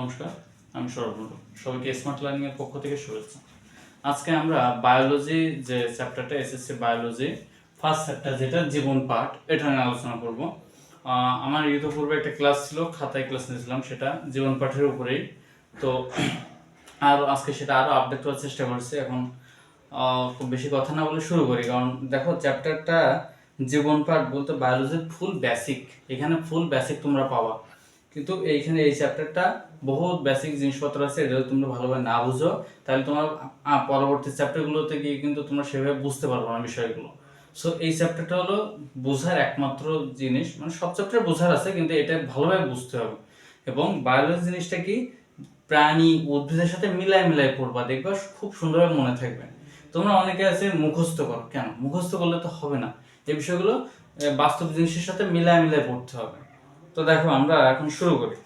নমস্কার, আমি মণ্ডল সবাইকে স্মার্ট লার্নিং এর পক্ষ থেকে শুভেচ্ছা। আজকে আমরা বায়োলজি যে চ্যাপ্টারটা এসএসসি বায়োলজি ফার্স্ট চ্যাপ্টার যেটা, জীবন পাঠ, এটা নিয়ে আলোচনা করব। আমার ইতিপূর্বে একটা ক্লাস ছিল, খাতায় ক্লাস নিয়েছিলাম সেটা, জীবন পাঠের উপরেই। তো, আর আজকে সেটা আরও আপডেট করার চেষ্টা করছি। এখন খুব বেশি কথা না বলে শুরু করি। কারণ দেখো চ্যাপ্টারটা জীবন পাঠ বলতে বায়োলজির ফুল বেসিক এখানে ফুল বেসিক তোমরা পাবা। কিন্তু এইখানে এই চ্যাপ্টারটা বহুত বেসিক জিনিসপত্র আছে এটা যদি তোমরা ভালোভাবে না বুঝো। তাহলে তোমার পরবর্তী চ্যাপ্টারগুলোতে গিয়ে কিন্তু তোমরা সেভাবে বুঝতে পারব না বিষয়গুলো। সো এই চ্যাপ্টারটা হলো বোঝার একমাত্র জিনিস। মানে সব চ্যাপ্টার বোঝার আছে, কিন্তু এটা ভালোভাবে বুঝতে হবে। এবং বায়োলজি জিনিসটা কি? প্রাণী, উদ্ভিদের সাথে মিলাই মিলাই পড়বা, দেখবা খুব সুন্দরভাবে মনে থাকবে। তোমরা অনেকে আছে মুখস্থ করো। কেন? মুখস্থ করলে তো হবে না। এই বিষয়গুলো বাস্তব জিনিসের সাথে মিলাই মিলাই পড়তে হবে। তো দেখো আমরা এখন শুরু করি।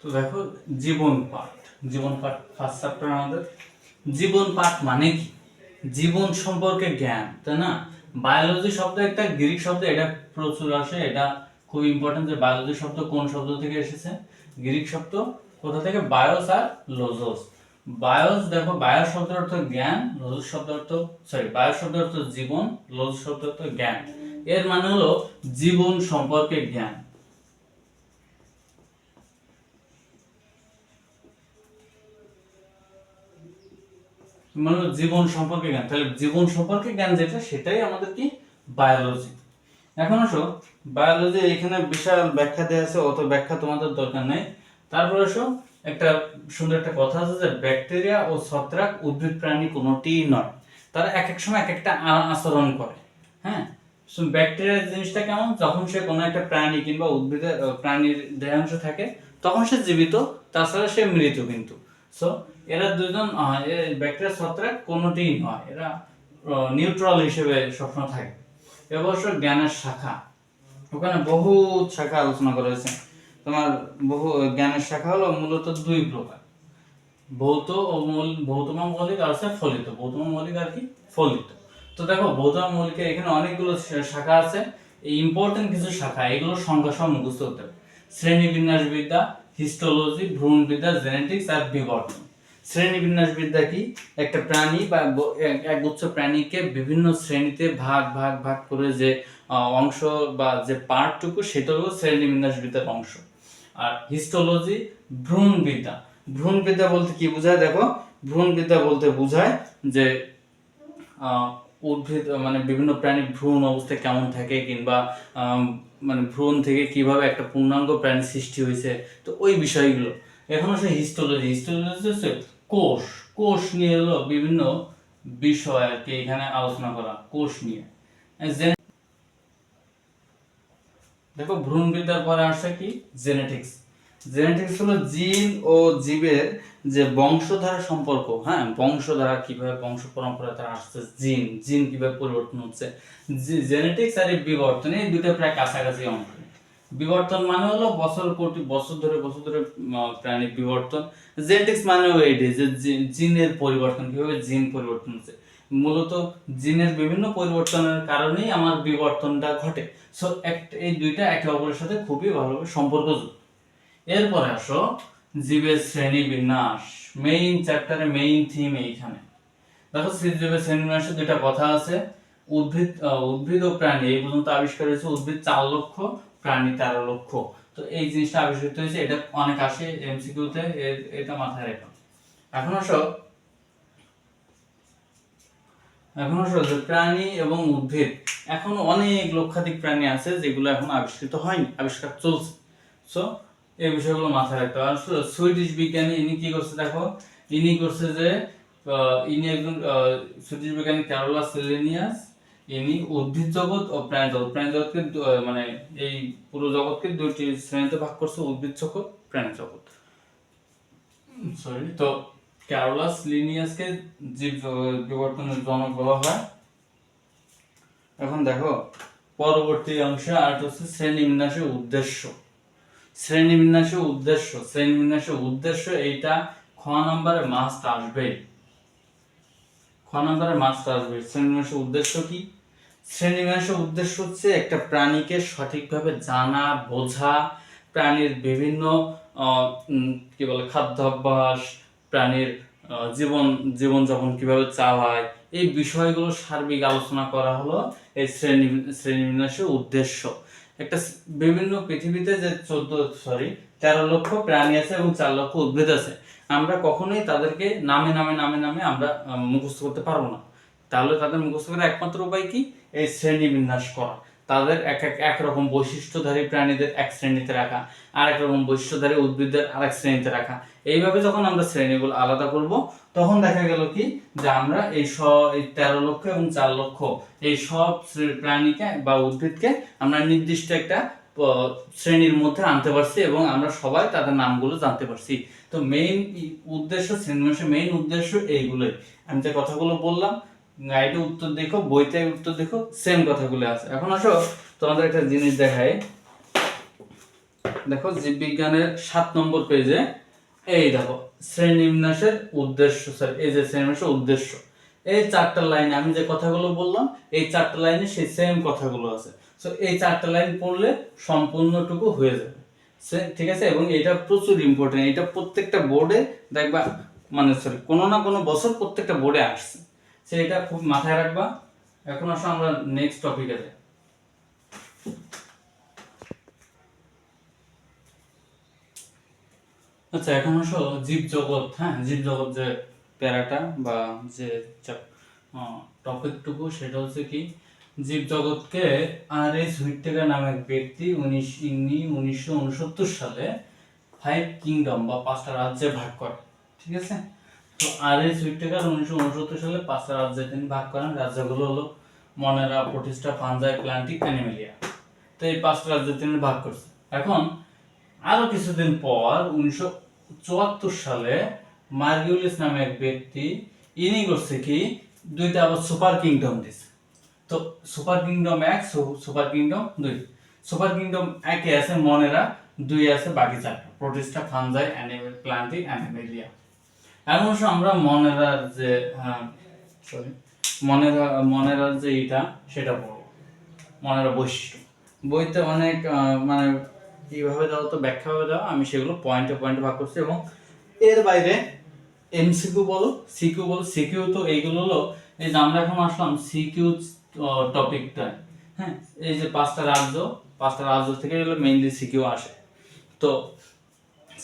তো দেখো, জীবন পাঠ। জীবন পাঠ ফার্স্ট চ্যাপ্টার আমাদের। জীবন পাঠ মানে কি? জীবন সম্পর্কে জ্ঞান, তাই না? বায়োলজি শব্দ একটা গ্রিক শব্দ, এটা প্রচুর আসে। এটা খুব ইম্পর্টেন্ট যে বায়োলজি শব্দ কোন শব্দ থেকে এসেছে? গ্রিক শব্দ কোথা থেকে? বায়োস আর লোজোস বায়োস দেখো বায়োস শব্দের অর্থ জ্ঞান লোজোস শব্দ অর্থ সরি বায়োস শব্দ অর্থ জীবন লোজোস শব্দ অর্থ জ্ঞান। এর মানে হলো জীবন সম্পর্কে জ্ঞান। মানে জীবন সম্পর্কে জ্ঞান। তাহলে জীবন সম্পর্কে জ্ঞান যেটা, সেটাই আমাদের কি? বায়োলজি এখন আসো বায়োলজি এখানে বিশাল ব্যাখ্যা দেওয়া আছে, অত ব্যাখ্যা তোমাদের দরকার নেই। তারপর আসো, একটা সুন্দর একটা কথা আছে যে ব্যাকটেরিয়া ও ছত্রাক উদ্ভিদ প্রাণী কোনোটিই নয়। তারা এক এক সময় এক একটা আচরণ করে হ্যাঁ? ব্যাকটেরিয়া জিনিসটা কেমন? যখন সে কোনো একটা প্রাণী কিংবা উদ্ভিদের প্রাণীর দেহাংশ থাকে, তখন সে জীবিত, তাছাড়া সে মৃত কিন্তু। সো এরা দুজন ব্যাকটেরিয়া ছত্রাক কোনোটিই নয়। এরা নিউট্রাল হিসেবে সবসময় থাকে। এ অবশ্য জ্ঞানের শাখা। ওখানে বহু শাখা আলোচনা করা হয়েছে। তোমার বহু জ্ঞানের শাখা হলো মূলত দুই প্রকার। ভৌত ও মৌল ভৌতম মৌলিক আর হচ্ছে ফলিত। ভৌতম মৌলিক আর কি? ফলিত। তো দেখো ভৌতম মৌলিকের এখানে অনেকগুলো শাখা আছে। ইম্পর্টেন্ট কিছু শাখা, এগুলো সংখ্যা সহ মুখস্থ করতে হবে। শ্রেণীবিন্যাস বিদ্যা হিস্টোলজি ভ্রূণবিদ্যা জেনেটিক্স আর বিবর্তন। শ্রেণীবিন্যাস বিদ্যা কি? একটা প্রাণী বা এক- গুচ্ছ প্রাণীকে বিভিন্ন শ্রেণীতে ভাগ ভাগ ভাগ করে যে অংশ বা যে পার্টটুকু সেটা হলো শ্রেণীবিন্যাস বিদ্যার অংশ। আর হিস্টোলজি ভ্রূণবিদ্যা ভ্রূণবিদ্যা বলতে কি বোঝায়? দেখো ভ্রূণবিদ্যা বলতে বোঝায় যে উদ্ভিদ মানে বিভিন্ন প্রাণীর ভ্রূণ অবস্থায় কেমন থাকে কিংবা মানে ভ্রূণ থেকে কীভাবে একটা পূর্ণাঙ্গ প্রাণী সৃষ্টি হয়েছে, তো ওই বিষয়গুলো। এখন হচ্ছে হিস্টোলজি হিস্টোলজি হচ্ছে কোষ। কোষ নিয়ে হলো বিভিন্ন বিষয় আর কি এখানে আলোচনা করা, কোষ নিয়ে। দেখো, ভ্রূণবিদ্যার পরে আসছে কি? জেনেটিক্স জেনেটিক্স হলো জিন ও জীবের যে বংশধারা সম্পর্ক হ্যাঁ? বংশধারা কীভাবে বংশ পরম্পরা তারা আসছে, জিন জিন কীভাবে পরিবর্তন হচ্ছে জেনেটিক্স আর বিবর্তন, এই দুটো প্রায় কাছাকাছি অংশ। বিবর্তন মানে হলো বছর কোটি, বছর ধরে বছর ধরে প্রাণীর বিবর্তন। জেনেটিক্স মানে এইটাই যে জিনের পরিবর্তন, কীভাবে জিন পরিবর্তন হচ্ছে। মূলত জিনের বিভিন্ন পরিবর্তনের কারণেই আমার বিবর্তনটা ঘটে। সো এই দুইটা একে অপরের সাথে খুবই ভালোভাবে সম্পর্কযুক্ত। এরপরে আসো জীবের শ্রেণি বিন্যাস। মেইন চ্যাপ্টারে মেইন থিম এইখানে। দেখো জীবের শ্রেণি বিন্যাসে দুইটা কথা আছে। উদ্ভিদ উদ্ভিদ ও প্রাণী। এই পর্যন্ত আবিষ্কার হয়েছে উদ্ভিদ চার লক্ষ, প্রাণী তেরো লক্ষ। তো এই জিনিসটা আবিষ্কৃত হয়েছে, এটা অনেক আসে এমসিকিউতে এটা মাথায় রেখো। এখন আসো এখন আসো যে প্রাণী এবং উদ্ভিদ। এখন অনেক লক্ষাধিক প্রাণী আছে যেগুলো এখন আবিষ্কৃত হয়নি, আবিষ্কার চলছে। সো এই বিষয়গুলো মাথায় রাখতে হবে। আর সুইডিশ বিজ্ঞানী ইনি কি করছে দেখো? ইনি করছে যে ইনি একজন সুইডিশ বিজ্ঞানী ক্যারোলাস লিনিয়াস ইনি উদ্ভিদ জগৎ ও প্রাণী জগৎ। প্রাণী জগৎকে মানে এই পুরো জগৎকে দুইটি শ্রেণীতে ভাগ করছে উদ্ভিদ জগৎ প্রাণী জগৎ। সরি তো ক্যারোলাস লিনিয়াসকে জীব বিবর্তনের জনক বলা হয়। এখন দেখো পরবর্তী অংশে আর হচ্ছে শ্রেণীবিন্যাসের উদ্দেশ্য। শ্রেণীবিন্যাসের উদ্দেশ্য। শ্রেণীবিন্যাসের উদ্দেশ্য এইটা খ নম্বরে মাস্ট আসবে। খ নম্বরে মাস্ট আসবে। শ্রেণীবিন্যাসের উদ্দেশ্য কি? শ্রেণীবিন্যাসের উদ্দেশ্য হচ্ছে একটা প্রাণীকে সঠিকভাবে জানা, বোঝা, প্রাণীর বিভিন্ন কি বলে, খাদ্যাভ্যাস, প্রাণীর জীবন, জীবনযাপন কীভাবে চালায়, এই বিষয়গুলো সার্বিক আলোচনা করা হলো এই শ্রেণি, শ্রেণীবিন্যাসের উদ্দেশ্য। একটা বিভিন্ন পৃথিবীতে যে চোদ্দ সরি তেরো লক্ষ প্রাণী আছে এবং চার লক্ষ উদ্ভিদ আছে, আমরা কখনোই তাদেরকে নামে নামে নামে নামে আমরা মুখস্থ করতে পারব না। তাহলে তাদের মুখস্থ করার একমাত্র উপায় কি? এই শ্রেণি বিন্যাস করা। তাদের এক এক একরকম বৈশিষ্ট্যধারী প্রাণীদের এক শ্রেণীতে রাখা আর এক রকম বৈশিষ্ট্যধারী উদ্ভিদদের আর এক শ্রেণীতে রাখা। এইভাবে যখন আমরা শ্রেণীগুলো আলাদা করব, তখন দেখা গেল কি? যে আমরা এই স, এই তেরো লক্ষ এবং চার লক্ষ এই সব প্রাণীকে বা উদ্ভিদকে আমরা নির্দিষ্ট একটা শ্রেণির মধ্যে আনতে পারছি এবং আমরা সবাই তাদের নামগুলো জানতে পারছি। তো মেইন উদ্দেশ্য শ্রেণীমাসের মেইন উদ্দেশ্য এইগুলোই। আমি যে কথাগুলো বললাম গাইডে উত্তর দেখো, বইতে উত্তর দেখো সেম কথাগুলো আছে। এখন আসো, তোমাদের একটা জিনিস দেখাই। দেখো, জীববিজ্ঞানের সাত নম্বর পেজে এই দেখো, শ্রেণীবিন্যাসের উদ্দেশ্য স্যার এই যে শ্রেণীবিন্যাসের উদ্দেশ্য। এই চারটা লাইন আমি যে কথাগুলো বললাম, এই চারটা লাইনে সেই সেম কথাগুলো আছে। সো এই চারটা লাইন পড়লে সম্পূর্ণটুকু হয়ে যাবে। ঠিক আছে? এবং এটা প্রচুর ইম্পর্টেন্ট এটা প্রত্যেকটা বোর্ডে দেখবা মানে সরি কোনো না কোনো বছর প্রত্যেকটা বোর্ডে আসছে। সে এটা খুব মাথায় রাখবা। এখন আসো আমরা নেক্সট টপিকে যাই। আচ্ছা এখন আসো জীব জগৎ হ্যাঁ? জীব জগৎ যে প্যারাটা বা যে টপিকটুকু, সেটা হচ্ছে কি, জীব জগৎকে আর এস হুইটেকার নামে এক ব্যক্তি উনিশ, ইনি উনিশশো উনসত্তর সালে ফাইভ কিংডম বা পাঁচটা রাজ্যে ভাগ করে। ঠিক আছে? আর এস হুইটেকার উনিশশো উনসত্তর সালে পাঁচটা রাজ্যে তিনি ভাগ করেন। রাজ্যগুলো হলো মনেরা, প্রতিষ্ঠা প্লান্টিক অ্যানিমেলিয়া তো এই পাঁচটা রাজ্যে তিনি ভাগ করছে এখন কিছুদিন পর উনিশশো চুয়াত্তর সালে মার্গিউলিস নামে এক ব্যক্তি, ইনি করছে কি, দুইটা আবার সুপার কিংডম দিছে। তো সুপার কিংডম এক সুপার কিংডম দুই। সুপার কিংডম একে আছে মনেরা, দুই আছে বাকি চারটা Protista fungi animal Plantae Animalia অবশ্য আমরা মনেরার যে সরি মনেরা, মনেরার যে এটা সেটা পড়ব। মনের বৈশিষ্ট্য। বইতে অনেক মানে কীভাবে দাও তো ব্যাখ্যা ভাবে দাও, আমি সেগুলো পয়েন্টে পয়েন্টে ভাগ করছি এবং এর বাইরে এমসিকিউ বলো, সিকিউ বলো, সিকিউ তো এইগুলো হলো, এই যে আমরা এখন আসলাম সিকিউ টপিকটা হ্যাঁ এই যে পাঁচটা রাজ্য পাঁচটা রাজ্য থেকে এগুলো মেইনলি সিকিউ আসে। তো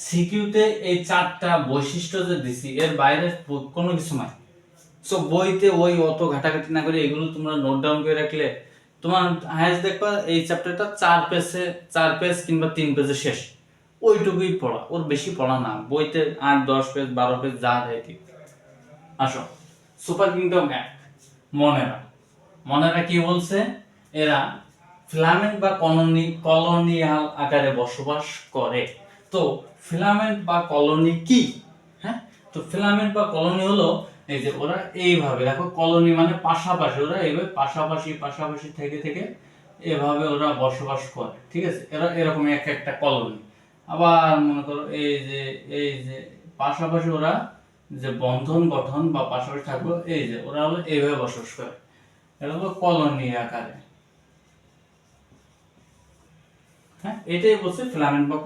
সিকিউতে এই চারটা বৈশিষ্ট্য যে দিছি, এর বাইরে কোনো কিছু নাই। সো বইতে ওই অত ঘাটাঘাটি না করে এগুলো তোমরা নোট ডাউন করে রাখলে তোমার হায়েস্ট দেখবা এই চ্যাপ্টারটা চার পেজে চার পেজ কিংবা তিন পেজে শেষ। ওইটুকুই পড়া, ওর বেশি পড়া না। বইতে আট, দশ পেজ বারো পেজ যা দেয় ঠিক। আসো। সুপার কিংডম এক, মনেরা। মনেরা কি বলছে? এরা ফিলামেন্ট বা কলোনি, কলোনিয়াল আকারে বসবাস করে। তো ফিলামেন্ট বা কলোনি কি? হ্যাঁ? তো ফিলামেন্ট বা কলোনি হলো এই যে ওরা এইভাবে, দেখো কলোনি মানে পাশাপাশি, ওরা এইভাবে পাশাপাশি পাশাপাশি থেকে থেকে এভাবে ওরা বসবাস করে, ঠিক আছে? এরা এরকম এক একটা কলোনি। আবার মনে করো এই যে এই যে পাশাপাশি ওরা যে বন্ধন গঠন বা পাশাপাশি থাকল, এই যে ওরা হলো এইভাবে বসবাস করে। এটা হলো কলোনি আকারে। হ্যাঁ? এটাই বলছে ফিলামেন্ট বা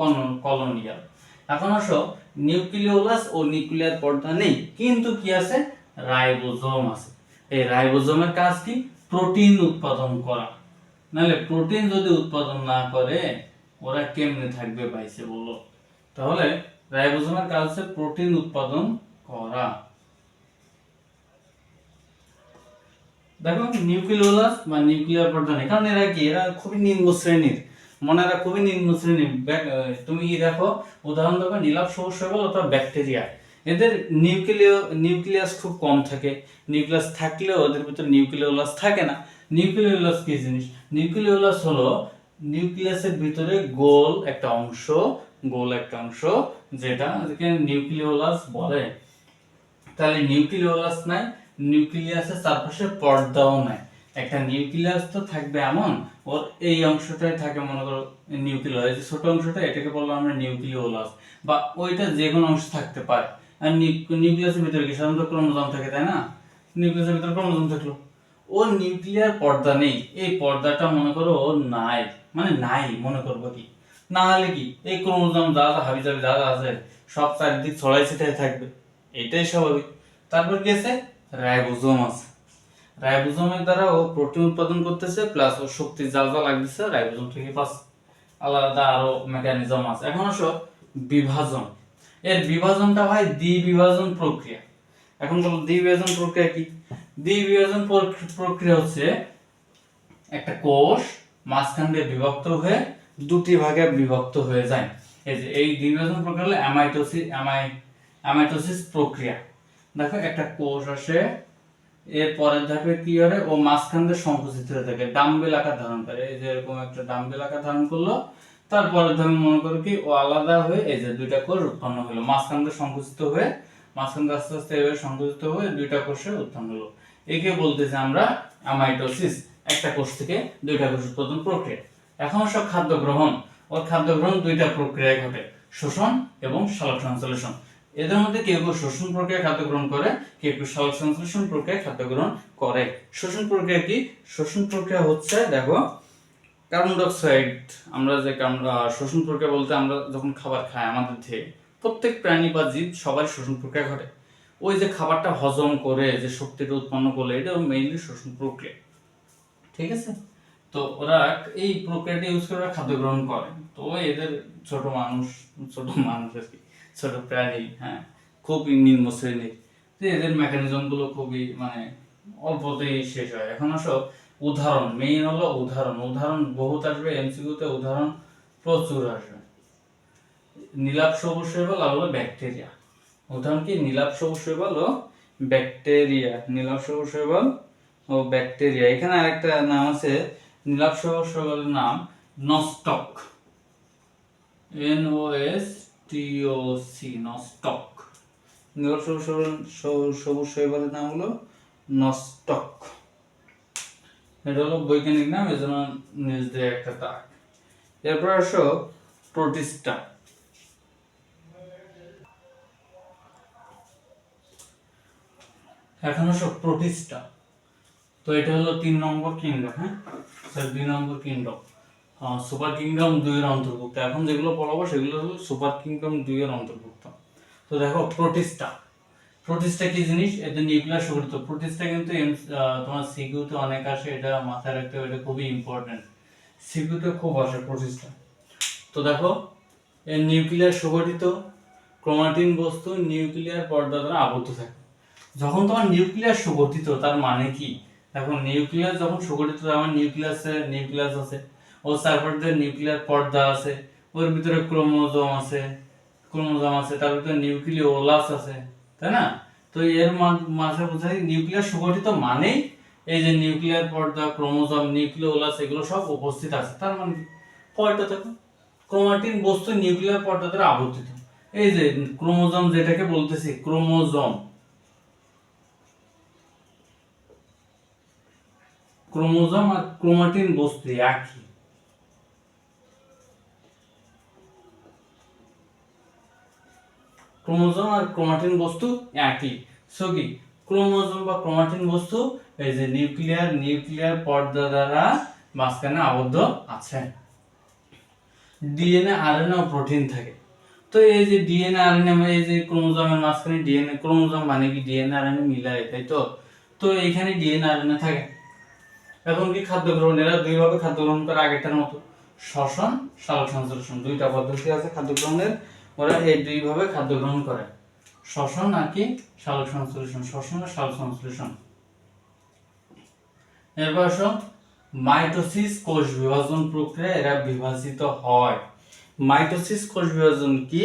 কলোনিয়াল। এখন আসো, নিউক্লিওলাস ও নিউক্লিয়ার পর্দা নেই, কিন্তু কি আছে? রাইবোজোম আছে। এই রাইবোজোমের কাজ কি? প্রোটিন উৎপাদন করা। নাহলে প্রোটিন যদি উৎপাদন না করে, ওরা কেমনে থাকবে পাইছে বলো? তাহলে রাইবোজোমের কাজ হচ্ছে প্রোটিন উৎপাদন করা। দেখো, নিউক্লিওলাস বা নিউক্লিয়ার পর্দা নেই। কারণ এরা কি? এরা খুবই নিম্ন শ্রেণির। মনে এরা খুবই নিম্ন আহ, তুমি দেখো উদাহরণ দেখো নীলাভ সবুজ শৈবাল অথবা ব্যাকটেরিয়া এদের নিউক্লিয় নিউক্লিয়াস খুব কম থাকে। নিউক্লিয়াস থাকলেও ওদের ভিতরে নিউক্লিওলাস থাকে না। নিউক্লিওলাস কি জিনিস? নিউক্লিওলাস হলো নিউক্লিয়াসের ভিতরে গোল একটা অংশ গোল একটা অংশ যেটা নিউক্লিওলাস বলে। তাহলে নিউক্লিওলাস নাই নিউক্লিয়াসের চারপাশে পর্দাও নাই। একটা নিউক্লিয়াস তো থাকবে এমন, ওর এই অংশটাই থাকে মনে করো নিউক্লিয়াস ছোট অংশটা, এটাকে বললাম আমরা নিউক্লিওলাস, বা ওইটা যে কোনো অংশ থাকতে পারে। আর নিউক্লিয়াসের ভিতরে কি? সাধারণত ক্রোমোজোম থাকে, তাই না? নিউক্লিয়াসের ভিতরে ক্রোমোজোম থাকল। ওর নিউক্লিয়ার পর্দা নেই, এই পর্দাটা মনে করো ওর নাই মানে নাই মনে করব কি? না হলে কি? এই ক্রোমোজোম যা যা হাবি যাবি, যা যা আছে, সব চারিদিক ছড়াই ছিটাই থাকবে। এটাই স্বাভাবিক। তারপর কি আছে? রাইবোজোম আছে। রাইবোজোমের দ্বারা ও প্রোটিন উৎপাদন করতেছে, প্লাস ও শক্তি যা যা লাগতেছে, রাইবোজোম থেকে পাচ্ছে আলাদা আরও মেকানিজম আছে। এখন আসো বিভাজন। এর বিভাজনটা হয় দ্বিবিভাজন প্রক্রিয়া। এখন বলো দ্বিবিভাজন প্রক্রিয়া কি? দ্বিবিভাজন প্রক- প্রক্রিয়া হচ্ছে একটা কোষ মাঝখান দিয়ে বিভক্ত হয়ে দুটি ভাগে বিভক্ত হয়ে যায়। এই যে, এই দ্বিবিভাজন প্রক্রিয়া হলো অ্যামাইটোসিস অ্যামাই অ্যামাইটোসিস প্রক্রিয়া। দেখো একটা কোষ আসে এর পরের ধাপে কি হয় ও মাঝখান দিয়ে সংকুচিত হয়ে থাকে ডাম্বেল আকার ধারণ করে। এই যে এরকম একটা ডাম্বেল আকার ধারণ করল, তারপরের ধাপে মনে করো কি ও আলাদা হয়ে এই যে দুইটা কোষ উৎপন্ন হলো। মাঝখান দিয়ে সংকুচিত হয়ে, মাঝখান দিয়ে আস্তে আস্তে এভাবে সংকুচিত হয়ে দুইটা কোষে উৎপন্ন হলো। একে বলতেছি আমরা অ্যামাইটোসিস একটা কোষ থেকে দুইটা কোষ উৎপাদন প্রক্রিয়া। এখন সব খাদ্য গ্রহণ। ওর খাদ্য গ্রহণ দুইটা প্রক্রিয়ায় ঘটে, শোষণ এবং সালোক সংশ্লেষণ এদের মধ্যে কেউ কেউ শোষণ প্রক্রিয়া খাদ্য গ্রহণ করে, কেউ কেউ সালোক সংশ্লেষণ প্রক্রিয়া খাদ্য গ্রহণ করে। শোষণ প্রক্রিয়া কি? শোষণ প্রক্রিয়া হচ্ছে, দেখো কার্বন ডাইঅক্সাইড আমরা যে শোষণ প্রক্রিয়া বলতে আমরা যখন খাবার খাই আমাদের থেকে প্রত্যেক প্রাণী বা জীব সবার শোষণ প্রক্রিয়া ঘটে। ওই যে খাবারটা হজম করে, যে শক্তিটা উৎপন্ন করলে এটা মেইনলি শোষণ প্রক্রিয়া। ঠিক আছে? তো ওরা এই প্রক্রিয়াটা ইউজ করে খাদ্য গ্রহণ করে। তো এদের ছোট মানুষ ছোট মানুষ আর কি। ছোট প্রাণী হ্যাঁ খুবই নিম্ন শ্রেণির এদের মেকানিজমগুলো খুবই মানে অল্পতেই শেষ হয়। এখন আসো, উদাহরণ মেইন হলো উদাহরণ। উদাহরণ বহুত আসবে এমসিকিউতে উদাহরণ প্রচুর আসবে। নীলাপ সবুজ শৈবাল আর হলো ব্যাকটেরিয়া উদাহরণ কি? নীলাপ সবুজ শৈবাল ও ব্যাকটেরিয়া নীলাপ সবুজ শৈবাল ও ব্যাকটেরিয়া এখানে আরেকটা নাম আছে নীলাপ সবুজ শৈবালের নাম nostoc N O S T O C nostoc Nilap সবুজ শৈবাল সবুজ- সবুজ শৈবালের নাম হলো নস্টক এটা হলো বৈজ্ঞানিক নাম এজন্য নিজ দিয়ে একটা তাক এরপর আসো প্রোটিস্টা। এখন আসো প্রোটিস্টা। তো এটা হলো তিন নম্বর কিংডম হ্যাঁ? দুই নম্বর কিংডম সুপার কিংডম দুইয়ের অন্তর্ভুক্ত। এখন যেগুলো পড়াবো, সেগুলো হলো সুপার কিংডম দুইয়ের অন্তর্ভুক্ত। তো দেখো, প্রোটিস্টা। প্রোটিস্টা কি জিনিস? এতে নিউক্লিয়ার সংগঠিত প্রোটিস্টা কিন্তু তোমার সিকিউতে অনেক আসে, এটা মাথায় রাখতে হবে, এটা খুবই ইম্পর্টেন্ট সিকিউতে খুব আসে প্রোটিস্টা। তো দেখো এর নিউক্লিয়ার সংগঠিত ক্রোমাটিন বস্তু নিউক্লিয়ার পর্দা দ্বারা আবদ্ধ থাকে। যখন তোমার নিউক্লিয়ার সুগঠিত তার মানে কি? দেখো, নিউক্লিয়াস যখন সুগঠিত আমার নিউক্লিয়াসে নিউক্লিয়াস আছে। ও সারফারদের নিউক্লিয়ার পর্দা আছে, ওর ভিতরে ক্রোমোজোম আছে ক্রোমোজোম আছে, তার ভিতরে নিউক্লিওলাস আছে, তাই না? তো এর মাঝে বোঝাই নিউক্লিয়ার সুগঠিত মানেই এই যে নিউক্লিয়ার পর্দা, ক্রোমোজোম নিউক্লিওলাস এগুলো সব উপস্থিত আছে। তার মানে পর্দা দেখো ক্রোমাটিন বস্তু নিউক্লিয়ার পর্দা দ্বারা আবর্তিত। এই যে ক্রোমোজোম যেটাকে বলতেছি, ক্রোমোজোম। ক্রোমোজোম আর ক্রোমাটিন বস্তু একই। ক্রোমোজোম আর ক্রোমাটিন বস্তু একই। সো কি? ক্রোমোজোম বা ক্রোমাটিন বস্তু এই যে নিউক্লিয়ার নিউক্লিয়ার পর্দা দ্বারা মাঝখানে আবদ্ধ আছে। ডিএনএ, আরএনএ ও প্রোটিন থাকে। তো এই যে ডিএনএ, আরএনএ মানে এই যে ক্রোমোজোমের মাঝখানে ডিএনএ, ক্রোমোজোম মানে কি ডিএনএ, আরএনএ মিলায়, তাই তো? তো এইখানে ডিএনএ, আরএনএ থাকে। এখন কি খাদ্য গ্রহণ? এরা দুইভাবে খাদ্য গ্রহণ করে আগেরটার মতো। শ্বসন সালোক সংশ্লেষণ দুইটা পদ্ধতি আছে খাদ্য গ্রহণের। ওরা এই দুইভাবে খাদ্য গ্রহণ করে। শ্বসন আর কি সংশ্লেষণ? শ্বসন আর সালোক সংশ্লেষণ। এরপর আসো, মাইটোসিস কোষ বিভাজন প্রক্রিয়া এরা বিভাজিত হয়। মাইটোসিস কোষ বিভাজন কি?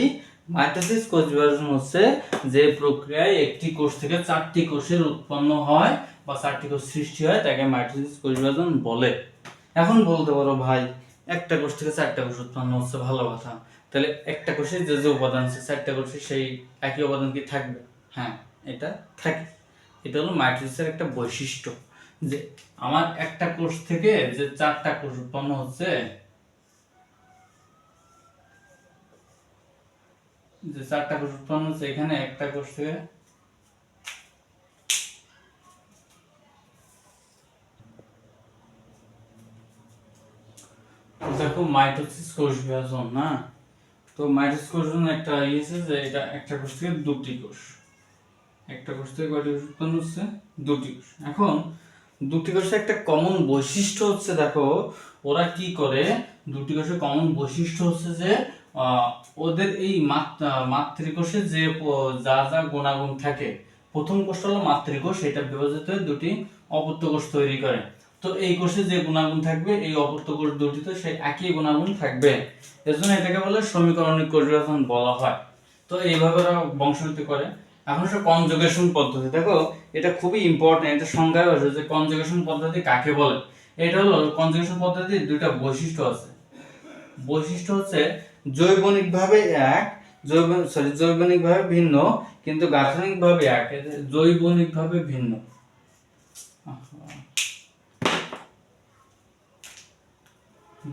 মাইটোসিস কোষ বিভাজন হচ্ছে যে প্রক্রিয়ায় একটি কোষ থেকে চারটি কোষের উৎপন্ন হয় বা চারটি কোষ সৃষ্টি হয়, তাকে মাইটোসিস কোষ বিভাজন বলে। এখন বলতে পারো ভাই, একটা কোষ থেকে চারটা কোষ উৎপন্ন হচ্ছে, ভালো কথা। তাহলে একটা কোষে যে যে উপাদান আছে, চারটা কোষে সেই একই উপাদান কি থাকবে? হ্যাঁ এটা থাকে। এটা হলো মাইটোসিসের একটা বৈশিষ্ট্য যে আমার একটা কোষ থেকে যে চারটা কোষ উৎপন্ন হচ্ছে, যে চারটা কোষ উৎপন্ন হচ্ছে এখানে, একটা কোষ থেকে দেখো মাইটোসিস কোষ বিভাজন, না? তো মাইটোসিস কোষ বিভাজন একটা ইয়েছে যে এটা একটা কোষ থেকে দুটি কোষ। একটা কোষ থেকে কয়টি কোষ উৎপন্ন হচ্ছে? দুটি কোষ। এখন দুটি কোষের একটা কমন বৈশিষ্ট্য হচ্ছে দেখো, ওরা কি করে? দুটি কোষের কমন বৈশিষ্ট্য হচ্ছে যে ওদের এই মাত- মাতৃকোষে যে যা যা গুণাগুণ থাকে, প্রথম কোষটা হলো মাতৃকোষ, এটা বিভাজিত হয়ে দুটি অপত্য কোষ তৈরি করে। তো এই কোষে যে গুণাগুণ থাকবে, এই অপত্য কোষ দুটিতে সেই একই গুণাগুণ থাকবে। এর জন্য এটাকে বলে সমীকরণিক কোষ বিভাজন বলা হয়। তো এইভাবে ওরা বংশবৃদ্ধি করে। এখন সে কনজুগেশন পদ্ধতি। দেখো, এটা খুবই ইম্পর্টেন্ট এটা সংজ্ঞায় আছে যে কনজুগেশন পদ্ধতি কাকে বলে? এটা হলো কনজুগেশন পদ্ধতির দুইটা বৈশিষ্ট্য আছে। বৈশিষ্ট্য হচ্ছে জৈবনিকভাবে এক, জৈব সরি জৈবনিকভাবে ভিন্ন, কিন্তু গাঠনিকভাবে এক জৈবনিকভাবে ভিন্ন।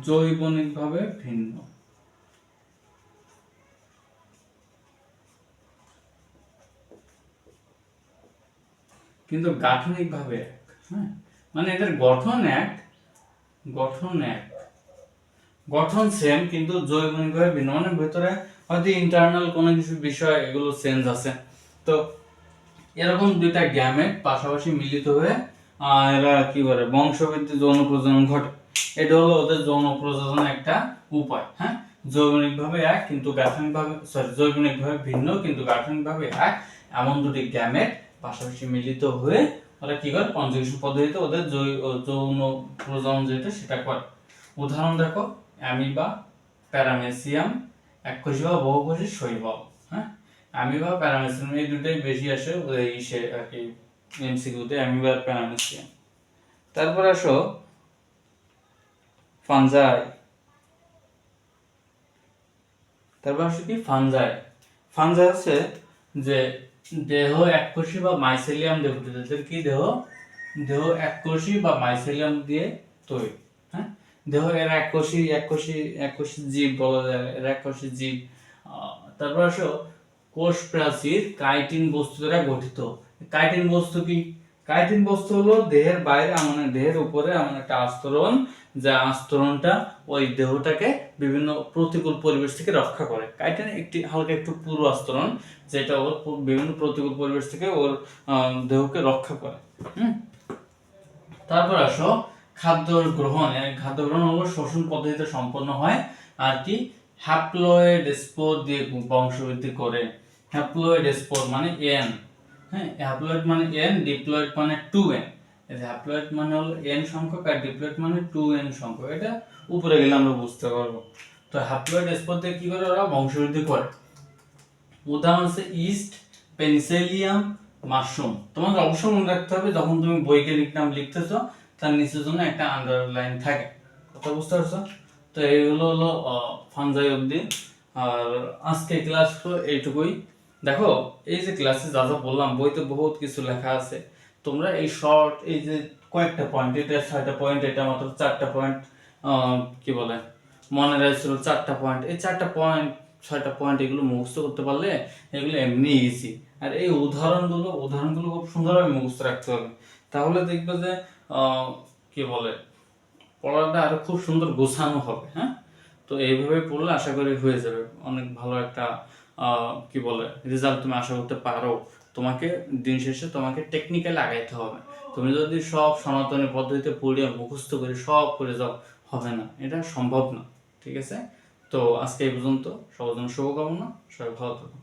জৈবনিকভাবে ভিন্ন। কিন্তু গাঠনিকভাবে এক হ্যাঁ? মানে এদের গঠন এক গঠন এক। গঠন সেম কিন্তু জৈবনিকভাবে ভিন্ন। মানে ভেতরে হয়তো ইন্টারনাল কোনো কিছু বিষয়, এগুলো চেঞ্জ আছে। তো এরকম দুইটা গ্যামেট পাশাপাশি মিলিত হয়ে এরা কি করে বংশবৃদ্ধি যৌন প্রজনন ঘটে। এটা হলো ওদের যৌন প্রজননের একটা উপায় হ্যাঁ? জৈবনিকভাবে এক, কিন্তু গাঠনিকভাবে সরি জৈবনিকভাবে ভিন্ন, কিন্তু গাঠনিকভাবে এক, এমন দুটি গ্যামেট পাশাপাশি মিলিত হয়ে ওরা কি করে? কনজুগেশন পদ্ধতিতে ওদের যৌন প্রজনন যেটা, সেটা করে। উদাহরণ দেখো, অ্যামিবা, প্যারামেসিয়াম, এককোষী বা বহুকোষী শৈবাল হ্যাঁ? অ্যামিবা, প্যারামেসিয়াম এই দুটোই বেশি আসে ওই সে, আর কি এমসিকিউতে অ্যামিবা প্যারামেসিয়াম। তারপর আসো ফানজাই তারপর আসো কি? ফানজাই ফানজাই হচ্ছে যে দেহ এককোষী বা মাইসেলিয়াম দেহ কি দেহ? দেহ এককোষী বা মাইসেলিয়াম দিয়ে তৈরি হ্যাঁ? দেহ এককোষী এককোষী এককোষী জীব বলা যায় এককোষী জীব। তারপর আসো কোষ প্রাচীর কাইটিন বস্তু দ্বারা গঠিত। কাইটিন বস্তু কি? কাইটিন বস্তু হলো দেহের বাইরে মানে দেহের উপরে এমন একটা আস্তরণ যা আস্তরণটা ওই দেহটাকে বিভিন্ন প্রতিকূল পরিবেশ থেকে রক্ষা করে। কাইটিন একটি হালকা একটু পুরু আস্তরণ, যেটা ওর বিভিন্ন প্রতিকূল পরিবেশ থেকে ওর দেহকে রক্ষা করে। হুম? তারপর আসো, খাদ্য গ্রহণ। খাদ্য গ্রহণ হলো শোষণ পদ্ধতিতে সম্পন্ন হয়, আর কি? হ্যাপ্লয়েড স্পোর দিয়ে বংশবৃদ্ধি করে। হ্যাপ্লয়েড স্পোর মানে এন। হ্যাঁ হ্যাপ্লয়েড মানে এন, ডিপ্লয়েড মানে টু এন। হ্যাপ্লয়েড মানে হলো এন সংখ্যক আর ডিপ্লয়েড মানে টু এন সংখ্যক, এটা উপরে গেলে আমরা বুঝতে পারব। তো হ্যাপ্লয়েড স্পোর দিয়ে কি করে ওরা? বংশবৃদ্ধি করে। উদাহরণ হচ্ছে ইস্ট পেনিসেলিয়াম মাশরুম তোমাকে অবশ্যই মনে রাখতে হবে, যখন তুমি বৈজ্ঞানিক নাম লিখতেছো, তার নিচের জন্য একটা আন্ডারলাইন থাকে। কথা বুঝতে পারছ? তো এইগুলো হলো ফানজাই অবধি। আর আজকে ক্লাস এইটুকুই। দেখো, এই যে ক্লাসে যা যা বললাম, বইতে বহুত কিছু লেখা আছে। তোমরা এই শর্ট এই যে কয়েকটা পয়েন্ট এটা ছয়টা পয়েন্ট এটা মাত্র চারটা পয়েন্ট কি বলে, মনে রাখছিল চারটা পয়েন্ট এই চারটা পয়েন্ট ছয়টা পয়েন্ট এগুলো মুখস্থ করতে পারলে এগুলো এমনি ইজি আর এই উদাহরণগুলো উদাহরণগুলো খুব সুন্দরভাবে মুখস্থ রাখতে হবে। তাহলে দেখবে যে কি বলে, পড়াটা আরও খুব সুন্দর গোছানো হবে হ্যাঁ? তো এইভাবে পড়লে আশা করি হয়ে যাবে। অনেক ভালো একটা কি বলে রেজাল্ট তুমি আশা করতে পারো। তোমাকে দিন শেষে তোমাকে টেকনিক্যাল আগাইতে হবে। তুমি যদি সব সনাতনী পদ্ধতিতে পড়িয়ে মুখস্থ করে সব করে যাও, হবে না। এটা সম্ভব না। ঠিক আছে? তো আজকে এই পর্যন্ত। সবার জন্য শুভকামনা। সবাই ভালো থাকো।